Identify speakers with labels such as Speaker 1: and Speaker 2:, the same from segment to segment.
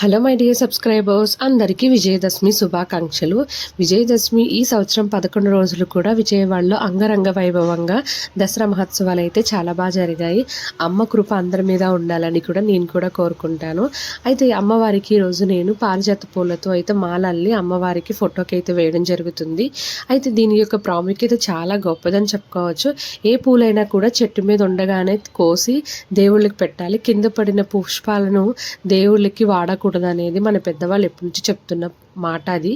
Speaker 1: Hello my dear subscribers అందరికీ విజయదశమి శుభాకాంక్షలు. విజయదశమి ఈ సంవత్సరం పదకొండు రోజులు కూడా విజయవాడలో అంగరంగ వైభవంగా దసరా మహోత్సవాలు అయితే చాలా బాగా జరిగాయి. అమ్మ కృప అందరి మీద ఉండాలని కూడా నేను కూడా కోరుకుంటాను. అయితే అమ్మవారికి ఈరోజు నేను పారిజాత పూలతో అయితే మాలల్లి అమ్మవారికి ఫోటోకి అయితే వేయడం జరుగుతుంది. అయితే దీని యొక్క ప్రాముఖ్యత చాలా గొప్పదని చెప్పుకోవచ్చు. ఏ పూలైనా కూడా చెట్టు మీద ఉండగానే కోసి దేవుళ్ళకి పెట్టాలి. కింద పడిన పుష్పాలను దేవుళ్ళకి వాడకూడదు అనేది మన పెద్దవాళ్ళు ఎప్పటి నుంచి చెప్తున్న మాట అది.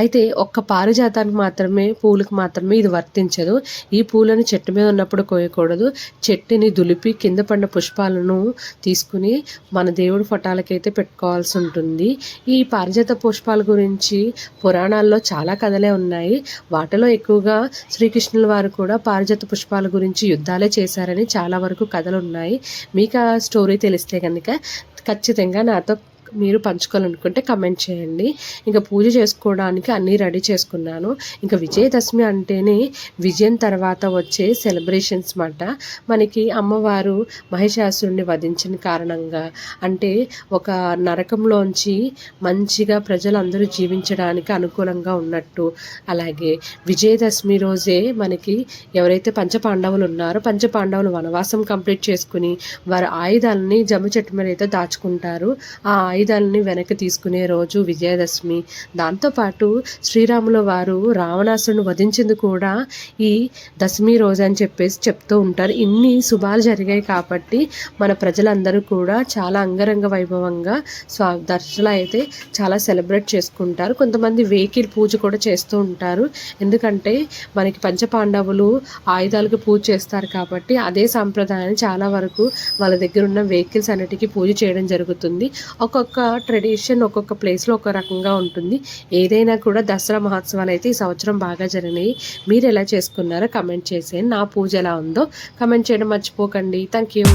Speaker 1: అయితే ఒక్క పారిజాతానికి మాత్రమే పూలకు మాత్రమే ఇది వర్తించదు. ఈ పూలను చెట్టు మీద ఉన్నప్పుడు కోయకూడదు. చెట్టుని దులిపి కింద పడిన పుష్పాలను తీసుకుని మన దేవుడి ఫోటాలకైతే పెట్టుకోవాల్సి ఉంటుంది. ఈ పారిజాత పుష్పాల గురించి పురాణాల్లో చాలా కథలే ఉన్నాయి. వాటిలో ఎక్కువగా శ్రీకృష్ణుల వారు కూడా పారిజాత పుష్పాల గురించి యుద్ధాలే చేశారని చాలా వరకు కథలు ఉన్నాయి మీకు ఆ స్టోరీ తెలిస్తే కనుక ఖచ్చితంగా నాతో మీరు పంచుకోవాలనుకుంటే కమెంట్ చేయండి. ఇంకా పూజ చేసుకోవడానికి అన్నీ రెడీ చేసుకున్నాను. ఇంకా విజయదశమి అంటేనే విజయం తర్వాత వచ్చే సెలబ్రేషన్స్ మాట. మనకి అమ్మవారు మహిషాసురుని వధించిన కారణంగా అంటే ఒక నరకంలోంచి మంచిగా ప్రజలందరూ జీవించడానికి అనుకూలంగా ఉన్నట్టు. అలాగే విజయదశమి రోజే మనకి ఎవరైతే పంచపాండవులు ఉన్నారో పంచపాండవులు వనవాసం కంప్లీట్ చేసుకుని వారి ఆయుధాలని జమ్మ చెట్టు మీద అయితే దాచుకుంటారు. ఆ ఆయుధాలని వెనక్కి తీసుకునే రోజు విజయదశమి. దాంతోపాటు శ్రీరాముల వారు రావణాసురుని వధించింది కూడా ఈ దశమి రోజు అని చెప్పేసి చెప్తూ ఉంటారు. ఇన్ని శుభాలు జరిగాయి కాబట్టి మన ప్రజలందరూ కూడా చాలా అంగరంగ వైభవంగా స్వా దర్శనం అయితే చాలా సెలబ్రేట్ చేసుకుంటారు. కొంతమంది వెహికల్ పూజ కూడా చేస్తూ ఉంటారు. ఎందుకంటే మనకి పంచపాండవులు ఆయుధాలకు పూజ చేస్తారు కాబట్టి అదే సాంప్రదాయాన్ని చాలా వరకు వాళ్ళ దగ్గర ఉన్న వెహికల్స్ అన్నిటికీ పూజ చేయడం జరుగుతుంది. ఒక్కొక్క ట్రెడిషన్ ఒక్కొక్క ప్లేస్లో ఒక రకంగా ఉంటుంది. ఏదైనా కూడా దసరా మహోత్సవాలు అయితే ఈ సంవత్సరం బాగా జరిగినాయి. మీరు ఎలా చేసుకున్నారో కమెంట్ చేసేయండి. నా పూజ ఎలా ఉందో కమెంట్ చేయడం మర్చిపోకండి. Thank you